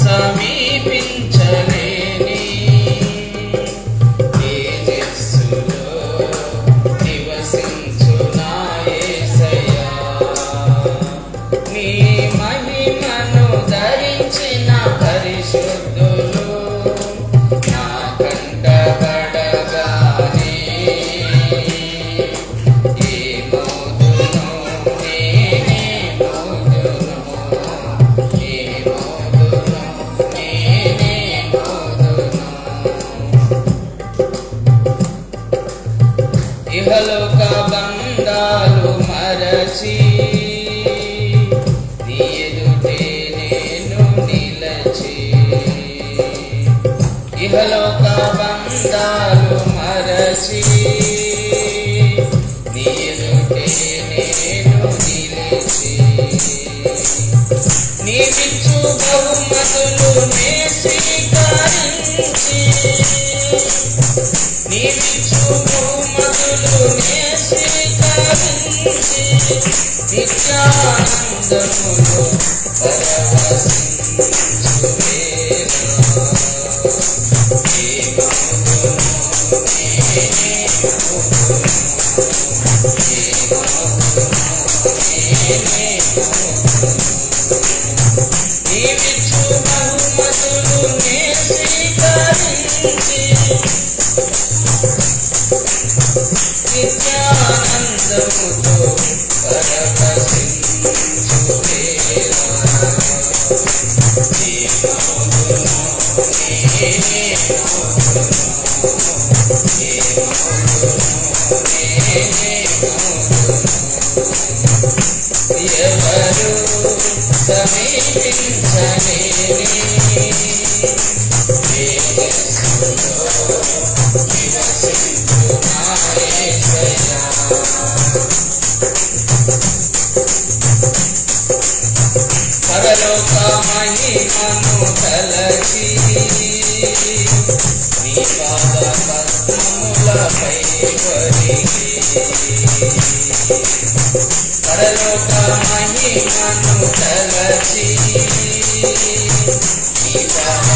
సమీపించ గుహలోక బంధాలు మరసి ఎదుటే నేను నిలచి. ఇహలోక బంధాలు మరసి ఎదుటే నేను నిలిచి. నీవిచ్చు బహుమతులు నేసి కరించి నీవి నిత్యానందములో Thank you. ఎవరు సమీపించలేని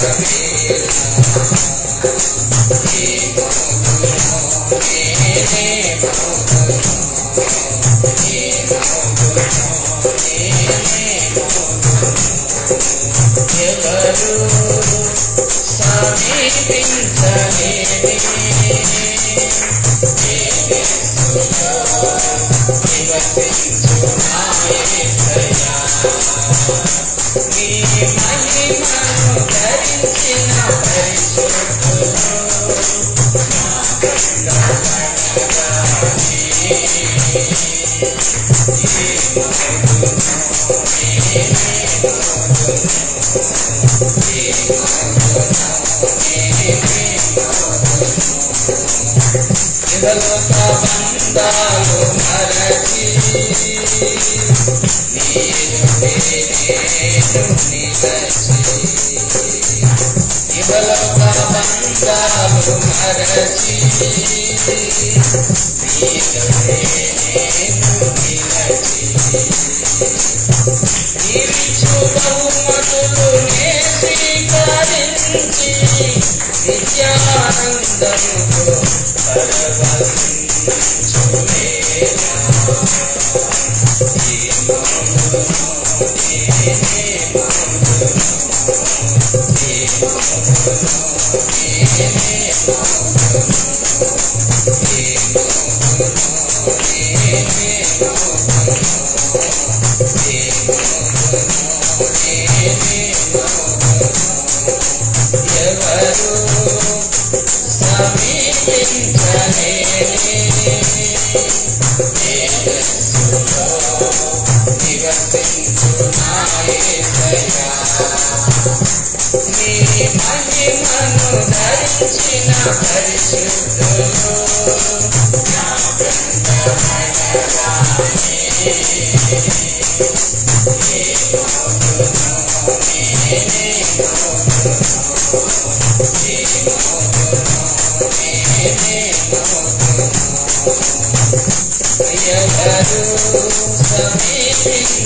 Thank you. బంధాలు మరచి నేను నేను నిలచి ఇవలోక బంధాలు మరచి నేను బహుమ నిత్యానందముతో Thank you. ధరించిన పరిశుద్ధులు ఎవరు సమీపించలేని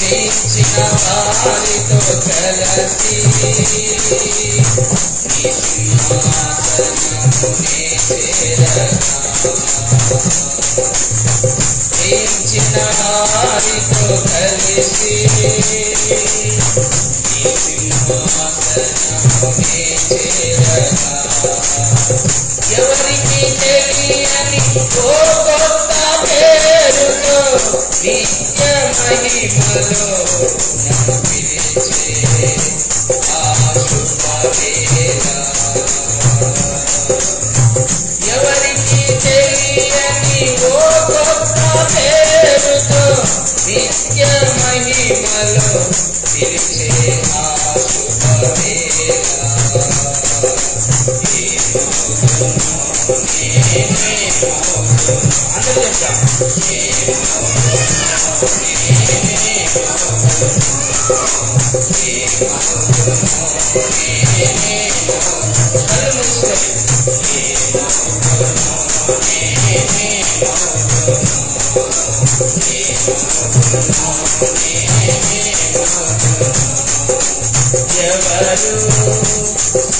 పెంచిన వారితో కలసి పెంచిన వారితో కలిసి ఎవరికి తెలియని ఓ కొత్త పేరుతో నిత్య మహిమలో నన్ను పిలిచే ఆ శుభవేళ ఎవరికి తెలియని ఓ కొత్త పేరుతో నిత్య ఎవరు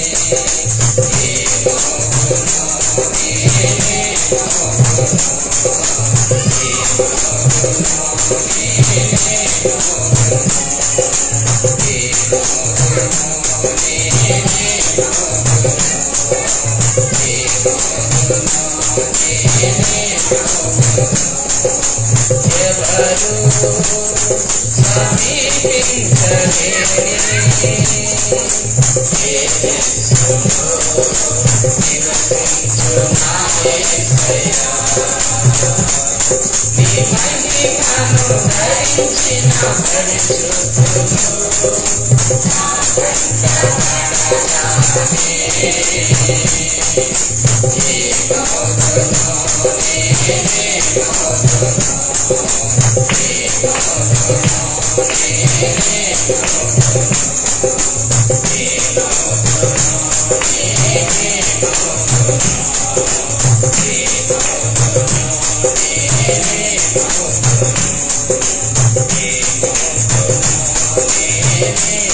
Yeah. yeah.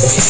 Thank.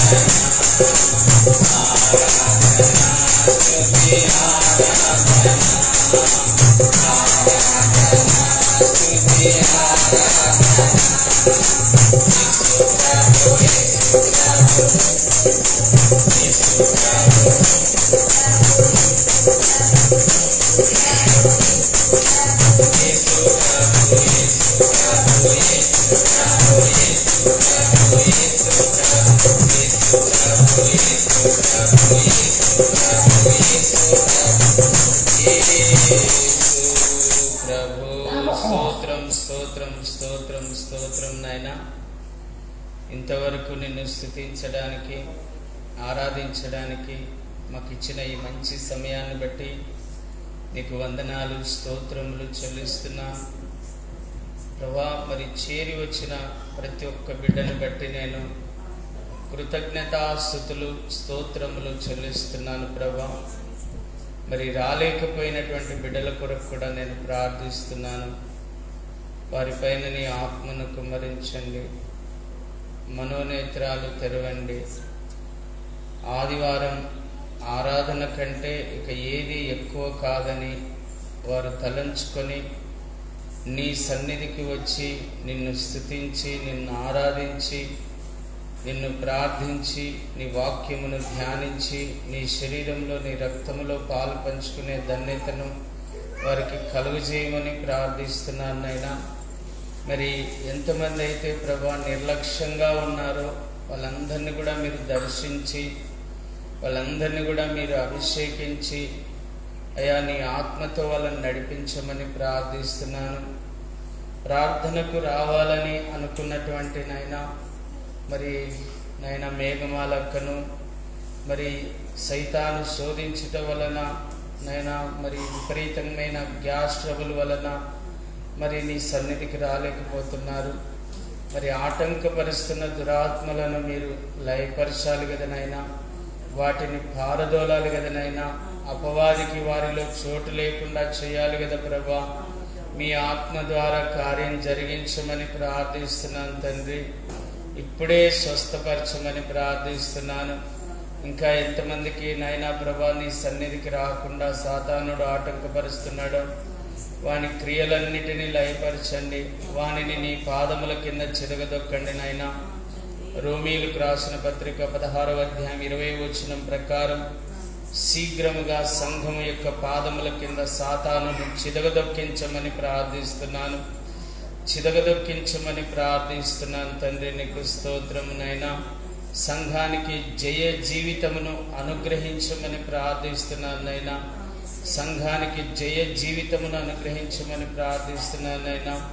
ఇంతవరకు నిన్ను స్థుతించడానికి ఆరాధించడానికి మాకు ఇచ్చిన ఈ మంచి సమయాన్ని బట్టి నీకు వందనాలు స్తోత్రములు చెల్లిస్తున్నాను. ప్రభా మరి చేరి వచ్చిన ప్రతి ఒక్క బిడ్డను బట్టి నేను కృతజ్ఞతాస్థుతులు స్తోత్రములు చెల్లిస్తున్నాను ప్రభా. మరి రాలేకపోయినటువంటి బిడ్డల కొరకు కూడా నేను ప్రార్థిస్తున్నాను. వారిపైన నీ ఆత్మను కుమరించండి మనోనేత్రాలు తెరవండి. ఆదివారం ఆరాధన కంటే ఇక ఏది ఎక్కువ కాదని వారు తలంచుకొని నీ సన్నిధికి వచ్చి నిన్ను స్థుతించి నిన్ను ఆరాధించి నిన్ను ప్రార్థించి నీ వాక్యమును ధ్యానించి నీ శరీరంలో నీ రక్తములో పాలు పంచుకునే ధన్యతను వారికి కలుగజేయమని ప్రార్థిస్తున్నాను నైనా మరి ఎంతమంది అయితే ప్రభా నిర్లక్ష్యంగా ఉన్నారో వాళ్ళందరినీ కూడా మీరు దర్శించి వాళ్ళందరినీ కూడా మీరు అభిషేకించి అయా నీ ఆత్మతో వాళ్ళని నడిపించమని ప్రార్థిస్తున్నాను. ప్రార్థనకు రావాలని అనుకున్నటువంటి నాయన మరి నాయన మేఘమాలక్కను మరి సైతాను శోధించుట వలన నాయన మరి విపరీతమైన గ్యాస్ ట్రబుల్ వలన మరి నీ సన్నిధికి రాలేకపోతున్నారు. మరి ఆటంకపరుస్తున్న దురాత్మలను మీరు లయపరచాలి కదా నాయనా. వాటిని పారదోలాలి కదా నైనా అపవాదికి వారిలో చోటు లేకుండా చేయాలి కదా ప్రభా. మీ ఆత్మ ద్వారా కార్యం జరిగించమని ప్రార్థిస్తున్నాను తండ్రి. ఇప్పుడే స్వస్థపరచమని ప్రార్థిస్తున్నాను. ఇంకా ఎంతమందికి నైనా ప్రభా నీ సన్నిధికి రాకుండా సాతానుడు ఆటంకపరుస్తున్నాడో వాని క్రియలన్నిటినీ లయపరచండి. వానిని నీ పాదముల కింద చిరగదొక్కండి నాయనా. రోమీలకు రాసిన పత్రిక పదహారవ అధ్యాయం ఇరవై వచనం ప్రకారం శీఘ్రముగా సంఘం యొక్క పాదముల కింద సాతానును చిదగదొక్కించమని ప్రార్థిస్తున్నాను. చిదగదొక్కించమని ప్రార్థిస్తున్నాను తండ్రి నీకు స్తోత్రమునైనా. సంఘానికి జయ జీవితమును అనుగ్రహించమని ప్రార్థిస్తున్నానైనా. సంఘానికి జయ జీవితమును అనుగ్రహించమని ప్రార్థిస్తున్నానైనా.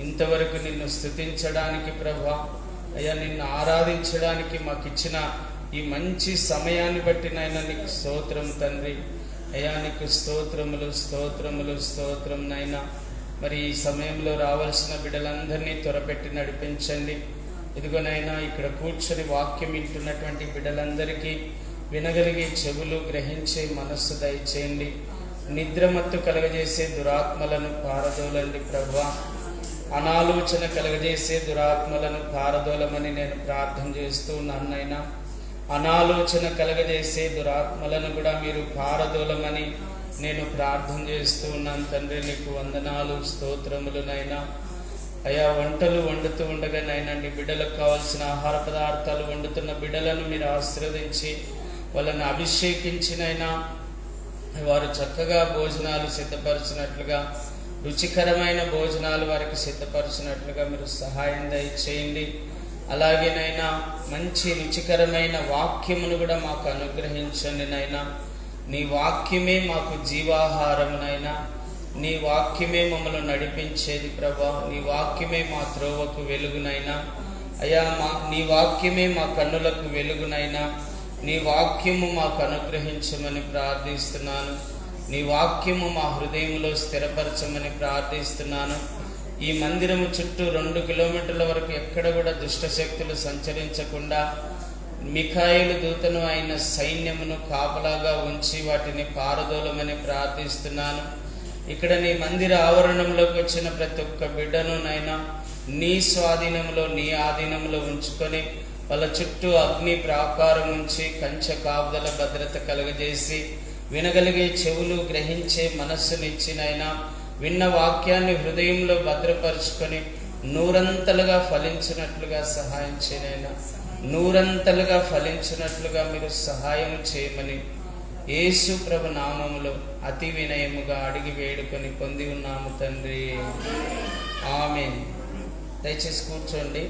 ఇంతవరకు నిన్ను స్థుతించడానికి ప్రభా అయ్యా నిన్ను ఆరాధించడానికి మాకు ఇచ్చిన ఈ మంచి సమయాన్ని బట్టి నాయన నీకు స్తోత్రం తండ్రి. అయ్యా నీకు స్తోత్రములు స్తోత్రములు స్తోత్రం నైనా మరి ఈ సమయంలో రావాల్సిన బిడ్డలందరినీ త్వరపెట్టి నడిపించండి. ఇదిగోనైనా ఇక్కడ కూర్చొని వాక్యం వింటున్నటువంటి బిడ్డలందరికీ వినగలిగే చెవులు గ్రహించే మనస్సు దయచేయండి. నిద్రమత్తు కలగజేసే దురాత్మలను పారదోలండి ప్రభా. అనాలోచన కలగజేసే దురాత్మలను పారదోలమని నేను ప్రార్థన చేస్తూ నన్నైనా. అనాలోచన కలగజేసే దురాత్మలను కూడా మీరు పారదోలమని నేను ప్రార్థన చేస్తూ ఉన్నాను తండ్రి నీకు వందనాలు స్తోత్రములునైనా అయా వంటలు వండుతూ ఉండగా నైనా నీ బిడ్డలకు కావాల్సిన ఆహార పదార్థాలు వండుతున్న బిడ్డలను మీరు ఆశీర్వదించి వాళ్ళని అభిషేకించినైనా వారు చక్కగా భోజనాలు సిద్ధపరిచినట్లుగా రుచికరమైన భోజనాలు వారికి సిద్ధపరిచినట్లుగా మీరు సహాయం దయచేయండి. అలాగేనైనా మంచి రుచికరమైన వాక్యమును కూడా మాకు అనుగ్రహించండి నైనా. నీ వాక్యమే మాకు జీవాహారమునైనా నీ వాక్యమే మమ్మల్ని నడిపించేది ప్రభా. నీ వాక్యమే మా త్రోవకు వెలుగునైనా అయ్యా మా నీ వాక్యమే మా కన్నులకు వెలుగునైనా నీ వాక్యము మాకు అనుగ్రహించమని ప్రార్థిస్తున్నాను. నీ వాక్యము మా హృదయంలో స్థిరపరచమని ప్రార్థిస్తున్నాను. ఈ మందిరము చుట్టూ రెండు కిలోమీటర్ల వరకు ఎక్కడ కూడా దుష్ట శక్తులు సంచరించకుండా మిఖాయిలు దూతను అయిన సైన్యమును కాపలాగా ఉంచి వాటిని పారదోలమని ప్రార్థిస్తున్నాను. ఇక్కడ నీ మందిర ఆవరణంలోకి వచ్చిన ప్రతి ఒక్క బిడ్డను నైనా నీ స్వాధీనంలో నీ ఆధీనంలో ఉంచుకొని వాళ్ళ చుట్టూ అగ్ని ప్రాకారం ఉంచి కంచె కాపుదల భద్రత కలుగజేసి వినగలిగే చెవులు గ్రహించే మనస్సునిచ్చినైనా విన్న వాక్యాన్ని హృదయంలో భద్రపరుచుకొని నూరంతలుగా ఫలించినట్లుగా సహాయం చేయనైనా నూరంతలుగా ఫలించినట్లుగా మీరు సహాయం చేయమని యేసు ప్రభు నామములో అతి వినయముగా అడిగి వేడుకొని పొంది ఉన్నాము తండ్రి. ఆమె దయచేసి కూర్చోండి.